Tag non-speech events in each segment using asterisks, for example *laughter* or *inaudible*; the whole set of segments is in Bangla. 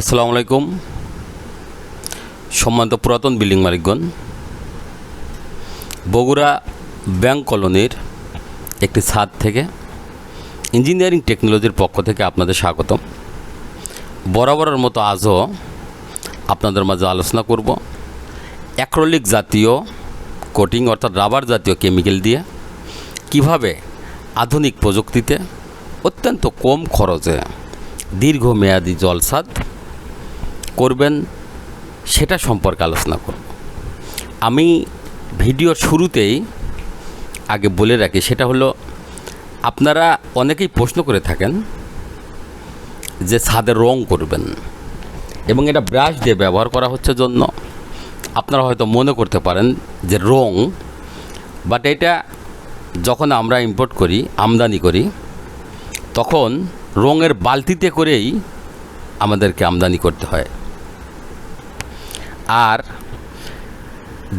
আসসালামু আলাইকুম। সম্মানিত পুরাতন বিল্ডিং মালিকগণ, বগুড়া ব্যাংক কলোনির একটি ছাদ থেকে ইঞ্জিনিয়ারিং টেকনোলজির পক্ষ থেকে আপনাদের স্বাগতম। বরাবরের মতো আজও আপনাদের মাঝে আলোচনা করব অ্যাক্রোলিক জাতীয় কোটিং অর্থাৎ রাবার জাতীয় কেমিক্যাল দিয়ে কীভাবে আধুনিক প্রযুক্তিতে অত্যন্ত কম খরচে দীর্ঘমেয়াদী জলসাদ করবেন, সেটা সম্পর্কে আলোচনা করব। আমি ভিডিওর শুরুতেই আগে বলে রাখি, সেটা হলো আপনারা অনেকেই প্রশ্ন করে থাকেন যে ছাদে রং করবেন এবং এটা ব্রাশ দিয়ে ব্যবহার করা হচ্ছে জন্য। আপনারা হয়তো মনে করতে পারেন যে রং, বাট এটা যখন আমরা ইম্পোর্ট করি, আমদানি করি, তখন রঙের বালতিতে করেই আমাদেরকে আমদানি করতে হয়। আর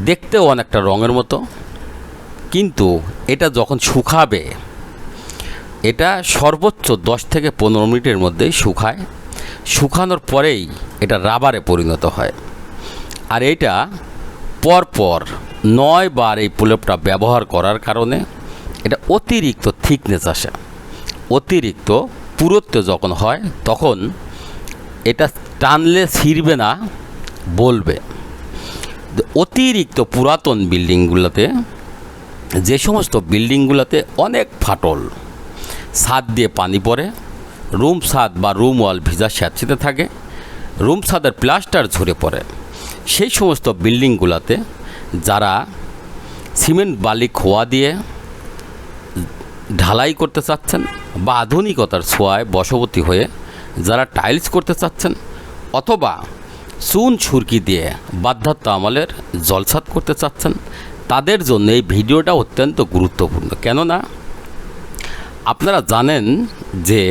দেখতেও অনেকটা রঙের মতো, কিন্তু এটা যখন শুকাবে, এটা সর্বোচ্চ দশ থেকে পনেরো মিনিটের মধ্যেই শুকায়। শুকানোর পরেই এটা রাবারে পরিণত হয়। আর এটা পরপর নয় বার এই প্রলেপটা ব্যবহার করার কারণে এটা অতিরিক্ত থিকনেস আসে। অতিরিক্ত পুরুত্ব যখন হয়, তখন এটা টানলে ছিঁড়বে না বলবে। অতিরিক্ত পুরাতন বিল্ডিংগুলোতে, যে সমস্ত বিল্ডিংগুলোতে অনেক ফাটল। ছাদ দিয়ে পানি পড়ে, রুম ছাদ বা রুম ওয়াল ভিজা স্যাঁতসেতে থাকে, রুম ছাদের প্লাস্টার ঝরে পড়ে। সেই সমস্ত বিল্ডিংগুলোতে যারা সিমেন্ট বালি খোয়া দিয়ে ঢালাই করতে চাচ্ছেন বা আধুনিকতার ছোঁয়ায় বশবর্তী হয়ে যারা টাইলস করতে চাচ্ছেন অথবা চুন ছুরকি দিয়ে বাধ্যাত্ম আমলের জলসাত করতে চাচ্ছেন। তাদের জন্য এই ভিডিওটা অত্যন্ত গুরুত্বপূর্ণ। কেননা আপনারা জানেন যে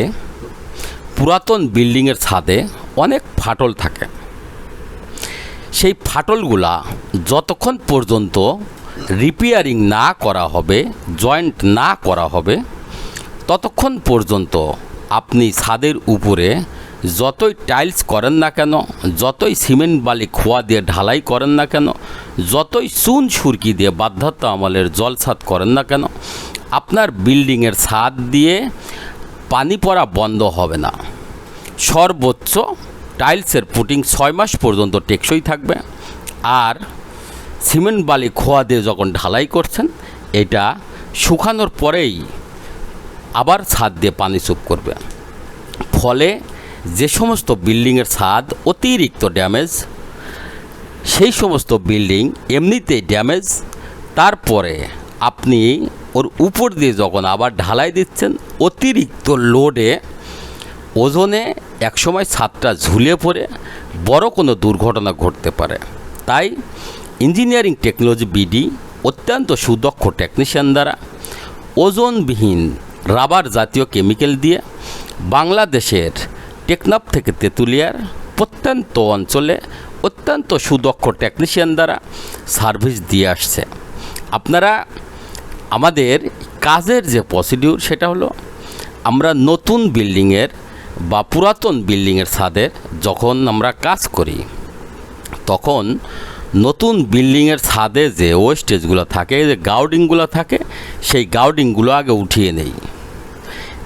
পুরাতন বিল্ডিংয়ের ছাদে অনেক ফাটল থাকে। সেই ফাটলগুলা যতক্ষণ পর্যন্ত রিপেয়ারিং না করা হবে, জয়েন্ট না করা হবে, ততক্ষণ পর্যন্ত আপনি ছাদের উপরে যতই টাইলস করেন না কেন, যতই সিমেন্ট বালি খোয়া দিয়ে ঢালাই করেন না কেন, যতই চুন সুরকি দিয়ে বাধ্যতা আমলের জল ছাদ করেন না কেন, আপনার বিল্ডিংয়ের ছাদ দিয়ে পানি পড়া বন্ধ হবে না। সর্বোচ্চ টাইলসের পুটিং ছয় মাস পর্যন্ত টেকসই থাকবে। আর সিমেন্ট বালি খোয়া দিয়ে যখন ঢালাই করছেন, এটা শুকানোর পরেই আবার ছাদ দিয়ে পানি চুপ করবে। ফলে যে সমস্ত বিল্ডিংয়ের ছাদ অতিরিক্ত ড্যামেজ, সেই সমস্ত বিল্ডিং এমনিতেই ড্যামেজ। তারপরে আপনি ওর উপর দিয়ে যখন আবার ঢালাই দিচ্ছেন, অতিরিক্ত লোডে ওজনে একসময় ছাদটা ঝুলে পড়ে, বড় কোনো দুর্ঘটনা ঘটতে পারে। তাই ইঞ্জিনিয়ারিং টেকনোলজি বিডি অত্যন্ত সুদক্ষ টেকনিশিয়ান দ্বারা ওজনবিহীন রাবার জাতীয় কেমিক্যাল দিয়ে বাংলাদেশের টেকনাফ থেকে তেঁতুলিয়ার প্রত্যন্ত অঞ্চলে অত্যন্ত সুদক্ষ টেকনিশিয়ান দ্বারা সার্ভিস দিয়ে আসছে। আপনারা, আমাদের কাজের যে প্রসিডিউর সেটা হলো, আমরা নতুন বিল্ডিংয়ের বা পুরাতন বিল্ডিংয়ের ছাদের যখন আমরা কাজ করি, তখন নতুন বিল্ডিংয়ের ছাদে যে ওয়েস্টেজগুলো থাকে, যে গাউডিংগুলো থাকে, সেই গাউডিংগুলো আগে উঠিয়ে নেই।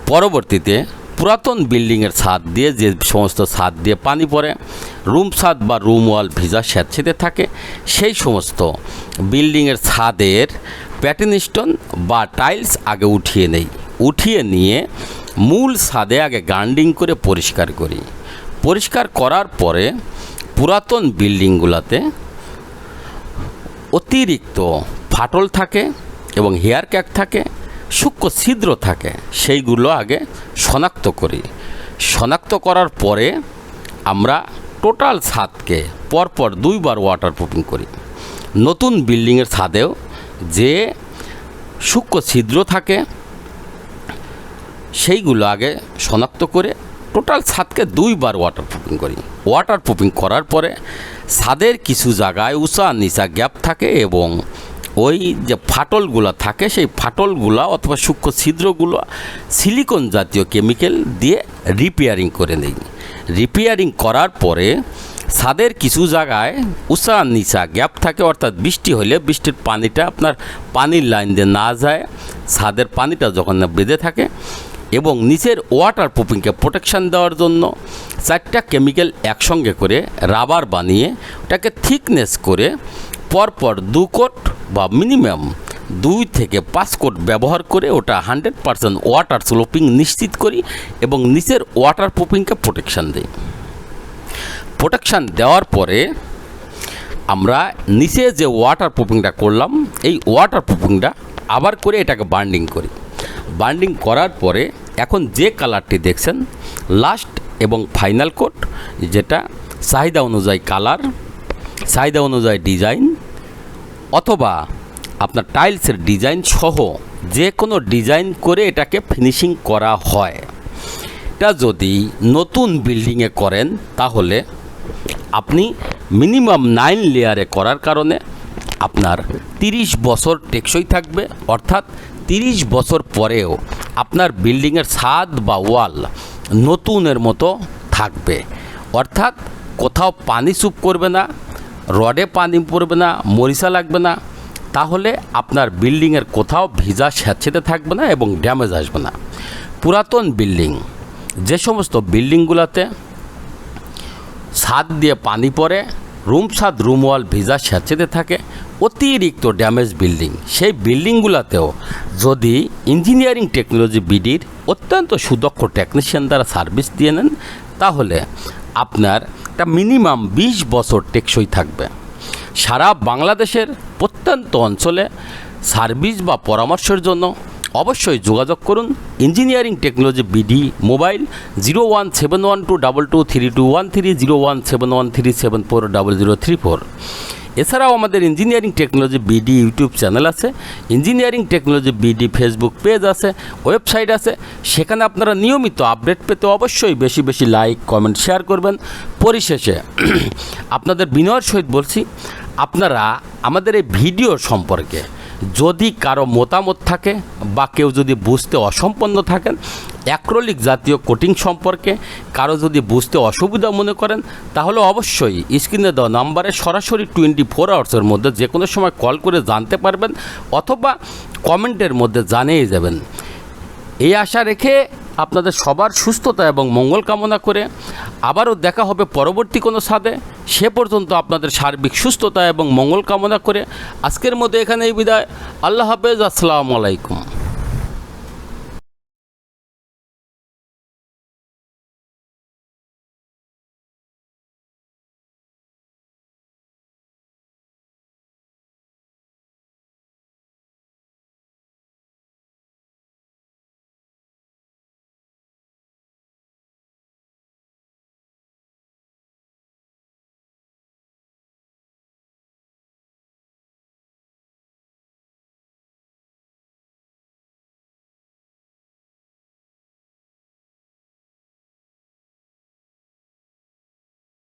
পরবর্তীতে পুরাতন বিল্ডিংয়ের ছাদ দিয়ে যে সমস্ত ছাদ দিয়ে পানি পড়ে, রুম ছাদ বা রুম ওয়াল ভিজা স্যাঁতসেতে থাকে, সেই সমস্ত বিল্ডিংয়ের ছাদের প্যাটেন স্টোন বা টাইলস আগে উঠিয়ে নেই। উঠিয়ে নিয়ে মূল ছাদে আগে গান্ডিং করে পরিষ্কার করি। পরিষ্কার করার পরে পুরাতন বিল্ডিংগুলোতে অতিরিক্ত ফাটল থাকে এবং হেয়ার ক্যাক থাকে সূক্ষ্ম ছিদ্র থাকে, সেইগুলো আগে শনাক্ত করি। শনাক্ত করার পরে আমরা টোটাল ছাদকে পরপর দুইবার ওয়াটার প্রুফিং করি। নতুন বিল্ডিংয়ের ছাদেও যে সূক্ষ্ম ছিদ্র থাকে, সেইগুলো আগে শনাক্ত করে টোটাল ছাদকে দুইবার ওয়াটার প্রুফিং করি। ওয়াটার প্রুফিং করার পরে ছাদের কিছু জায়গায় উঁচা নিচা গ্যাপ থাকে এবং ওই যে ফাটলগুলো থাকে, সেই ফাটলগুলো অথবা সূক্ষ্ম ছিদ্রগুলো সিলিকন জাতীয় কেমিক্যাল দিয়ে রিপেয়ারিং করে নেই। রিপেয়ারিং করার পরে ছাদের কিছু জায়গায় উঁচা নিচা গ্যাপ থাকে, অর্থাৎ বৃষ্টি হলে বৃষ্টির পানিটা আপনার পানির লাইন দিয়ে না যায়। ছাদের পানিটা যখন না বেঁধে থাকে এবং নিচের ওয়াটার প্রুফিংকে প্রোটেকশান দেওয়ার জন্য চারটা কেমিক্যাল একসঙ্গে করে রাবার বানিয়ে ওটাকে থিকনেস করে পরপর দু কোট বা মিনিমাম দুই থেকে পাঁচ কোট ব্যবহার করে ওটা হান্ড্রেড পারসেন্ট ওয়াটার স্লোপিং নিশ্চিত করি এবং নিচের ওয়াটার প্রুফিংকে প্রোটেকশান দিই। প্রোটেকশান দেওয়ার পরে আমরা নিচে যে ওয়াটার প্রুফিংটা করলাম, এই ওয়াটার প্রুফিংটা আবার করে এটাকে বার্নিং করি। বার্নিং করার পরে এখন যে কালারটি দেখছেন, লাস্ট এবং ফাইনাল কোট, যেটা চাহিদা অনুযায়ী কালার, চাহিদা অনুযায়ী ডিজাইন অথবা আপনার টাইলসের ডিজাইন সহ যে কোনো ডিজাইন করে এটাকে ফিনিশিং করা হয়। এটা যদি নতুন বিল্ডিংয়ে করেন, তাহলে আপনি মিনিমাম নাইন লেয়ারে করার কারণে আপনার তিরিশ বছর টেকসই থাকবে। অর্থাৎ তিরিশ বছর পরেও আপনার বিল্ডিংয়ের ছাদ বা ওয়াল নতুনের মতো থাকবে। অর্থাৎ কোথাও পানি চুপ করবে না রডে পানি পড়বে না, মরিচা লাগবে না, তাহলে আপনার বিল্ডিংয়ের কোথাও ভিজা স্যাঁতসেঁতে থাকবে না এবং ড্যামেজ আসবে না। পুরাতন বিল্ডিং, যে সমস্ত বিল্ডিংগুলোতে ছাদ দিয়ে পানি পড়ে, রুম ছাদ, রুম ওয়াল ভিজা স্যাঁতসেঁতে থাকে, অতিরিক্ত ড্যামেজ বিল্ডিং। সেই বিল্ডিংগুলোতেও যদি ইঞ্জিনিয়ারিং টেকনোলজি বিডির অত্যন্ত সুদক্ষ টেকনিশিয়ান দ্বারা সার্ভিস দিয়ে নেন, তাহলে আপনার একটা মিনিমাম বিশ বছর টেকসই থাকবে। সারা বাংলাদেশের প্রত্যন্ত অঞ্চলে সার্ভিস বা পরামর্শের জন্য অবশ্যই যোগাযোগ করুন। Engineering technology BD mobile zero one seven one two double two three two one three zero one seven one three seven four double zero three four. এছাড়াও আমাদের engineering technology BD YouTube channel আছে engineering technology BD Facebook page আছে ওয়েবসাইট আছে, সেখানে আপনারা নিয়মিত আপডেট পেতে অবশ্যই বেশি বেশি লাইক কমেন্ট শেয়ার করবেন। পরিশেষে, *clears throat* আপনাদের বিনয়ের সহিত বলছি, আপনারা আমাদের এই ভিডিও সম্পর্কে যদি কারও মতামত থাকে বা কেউ যদি বুঝতে অসম্পন্ন থাকেন, অ্যাক্রোলিক জাতীয় কোটিং সম্পর্কে কারও যদি বুঝতে অসুবিধা মনে করেন, তাহলে অবশ্যই স্ক্রিনে দেওয়া নাম্বারে সরাসরি টোয়েন্টি ফোর আওয়ার্সের মধ্যে যে কোনো সময় কল করে জানতে পারবেন অথবা কমেন্টের মধ্যে জানিয়ে যাবেন। এই আশা রেখে আপনাদের সবার সুস্থতা এবং মঙ্গল কামনা করে আবারও দেখা হবে পরবর্তী কোনো সাদে সে পর্যন্ত আপনাদের সার্বিক সুস্থতা এবং মঙ্গল কামনা করে আজকের মধ্যে এখানেই বিদায়। আল্লাহ হাফেজ, আসসালামু আলাইকুম।